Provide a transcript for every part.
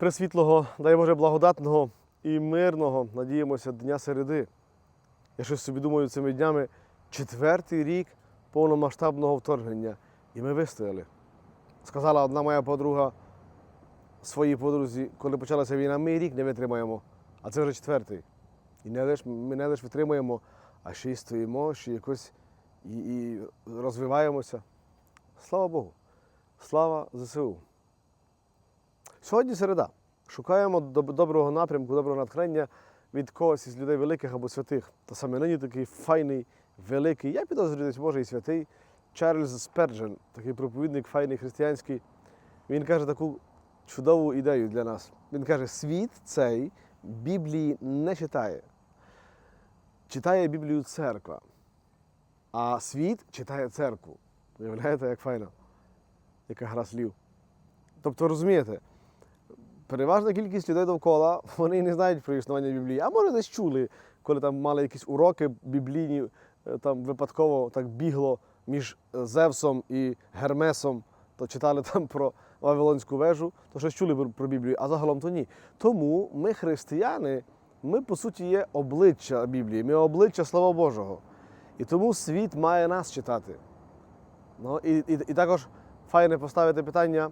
Боже світлого, дай Боже благодатного і мирного, надіємося, дня середи. Я щось собі думаю цими днями четвертий рік повномасштабного вторгнення. І ми вистояли. Сказала одна моя подруга своїй подрузі, коли почалася війна, ми рік не витримаємо, а це вже четвертий. І не лиш, ми не лише витримуємо, а ще й стоїмо, ще якось і, і розвиваємося. Слава Богу! Слава ЗСУ! Сьогодні середа. Шукаємо доброго напрямку, доброго натхнення від когось із людей великих або святих. Та саме нині такий файний, великий, я підозрюю, може і святий Чарльз Сперджен, такий проповідник файний християнський. Він каже таку чудову ідею для нас. Він каже: світ цей Біблії не читає. Читає Біблію церква, а світ читає церкву. Уявляєте, як файно? Яка гра слів. Тобто, розумієте, переважна кількість людей довкола, вони не знають про існування Біблії, а може десь чули, коли там мали якісь уроки біблійні, е, там випадково так бігло між е, Зевсом і Гермесом, то читали там про Вавилонську вежу, то щось чули про- Біблію, а загалом то ні. Тому ми, християни, ми по суті є обличчя Біблії, ми обличчя Слова Божого. І тому світ має нас читати. Ну, і, і, і також файне поставити питання.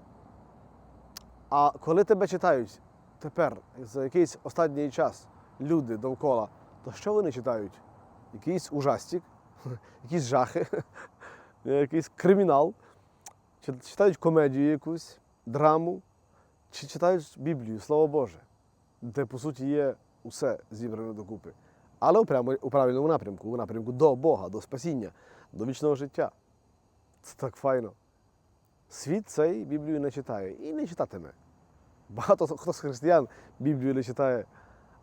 А коли тебе читають тепер, за якийсь останній час, люди довкола, то що вони читають? Якийсь ужастик, якісь жахи, якийсь кримінал, чи читають комедію якусь, драму, чи читають Біблію, Слово Боже, де по суті є усе зібране докупи. Але у, у правильному напрямку, у напрямку до Бога, до спасіння, до вічного життя. Це так файно. Світ цей Біблію не читає і не читатиме. Багато хто з християн Біблію не читає,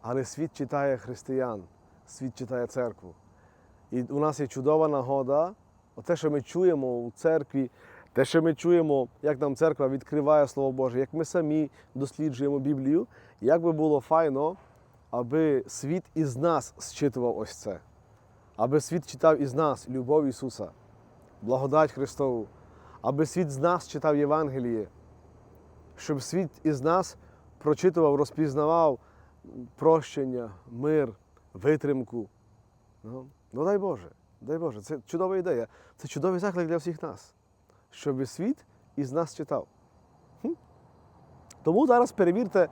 але світ читає християн, світ читає церкву. І у нас є чудова нагода, те, що ми чуємо у церкві, те, що ми чуємо, як нам церква відкриває Слово Боже, як ми самі досліджуємо Біблію, як би було файно, аби світ із нас зчитував ось це, аби світ читав із нас любов Ісуса, благодать Христову, аби світ з нас читав Євангеліє, щоб світ із нас прочитував, розпізнавав прощення, мир, витримку. Ну, ну дай Боже, дай Боже, це чудова ідея. Це чудовий заклик для всіх нас, щоб світ із нас читав. Хм? Тому зараз перевірте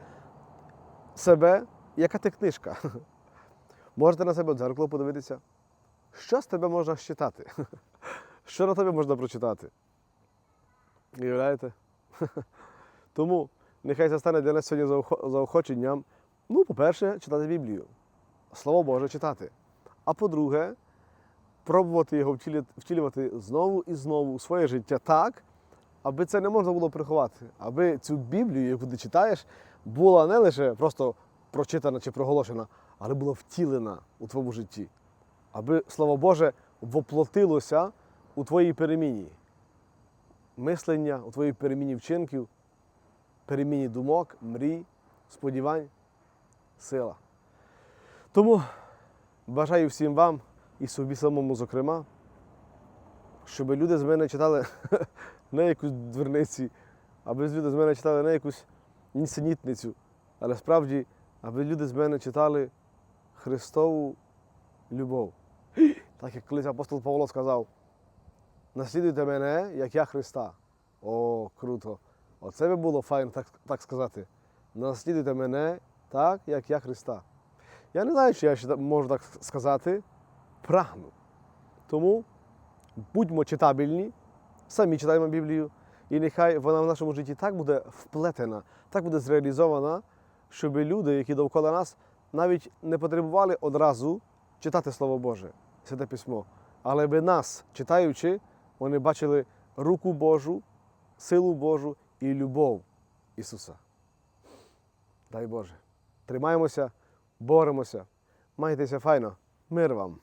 себе, яка ти книжка. Можете на себе дзеркало подивитися. Що з тебе можна читати? Що на тебе можна прочитати? Уявляєте? Тому нехай це стане для нас сьогодні заохоченням. Ну, по-перше, читати Біблію. Слово Боже читати. А по-друге, пробувати його втілювати знову і знову у своє життя так, аби це не можна було приховати, аби цю Біблію, яку ти читаєш, була не лише просто прочитана чи проголошена, але була втілена у твоєму житті. Аби Слово Боже воплотилося у твоїй переміні. Мислення, у твоїй переміні вчинків, переміні думок, мрій, сподівань, сила. Тому бажаю всім вам і собі самому, зокрема, щоб люди з мене читали не якусь дверниці, аби люди з мене читали не якусь нісенітницю, але справді, аби люди з мене читали Христову любов. Так як колись апостол Павло сказав, наслідуйте мене, як я Христа. О, круто! Оце би було файно так, так сказати. Наслідуйте мене так, як я Христа. Я не знаю, чи я ще можу так сказати. Прагну. Тому будьмо читабельні, самі читаємо Біблію, і нехай вона в нашому житті так буде вплетена, так буде зреалізована, щоб люди, які довкола нас, навіть не потребували одразу читати Слово Боже, Святе Письмо, але би нас, читаючи, вони бачили руку Божу, силу Божу і любов Ісуса. Дай Боже. Тримаємося, боремося, майтеся файно, мир вам.